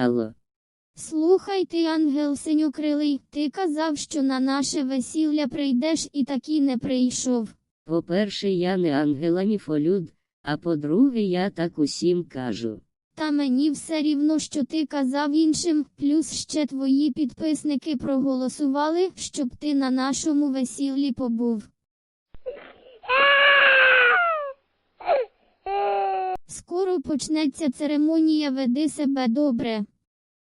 Алло. Слухай ти, ангел синьокрилий, ти казав, що на наше весілля прийдеш і таки не прийшов. По-перше, я не ангела міфолюд, а по-друге, я так усім кажу. Та мені все рівно, що ти казав іншим, плюс ще твої підписники проголосували, щоб ти на нашому весіллі побув. Почнеться церемонія, веди себе добре.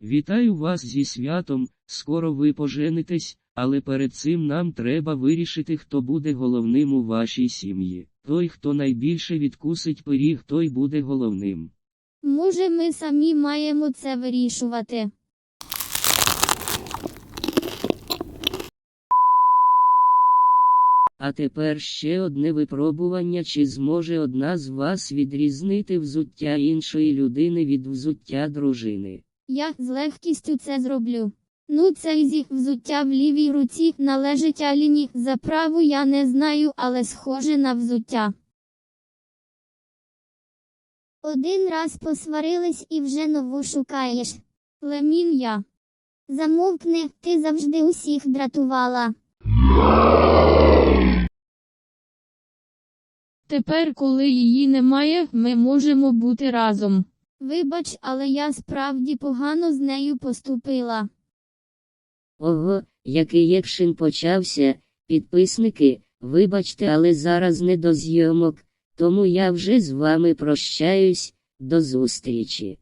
Вітаю вас зі святом, скоро ви поженитесь, але перед цим нам треба вирішити, хто буде головним у вашій сім'ї. Той, хто найбільше відкусить пиріг, той буде головним. Може, ми самі маємо це вирішувати. А тепер ще одне випробування, чи зможе одна з вас відрізнити взуття іншої людини від взуття дружини. Я з легкістю це зроблю. Ну, це зі взуття в лівій руці належить Аліні. За праву я не знаю, але схоже на взуття. Один раз посварились і вже нову шукаєш. Лемін я. Замовкни, ти завжди усіх дратувала. Тепер, коли її немає, ми можемо бути разом. Вибач, але я справді погано з нею поступила. Ого, який екшен почався, підписники, вибачте, але зараз не до зйомок, тому я вже з вами прощаюсь, до зустрічі.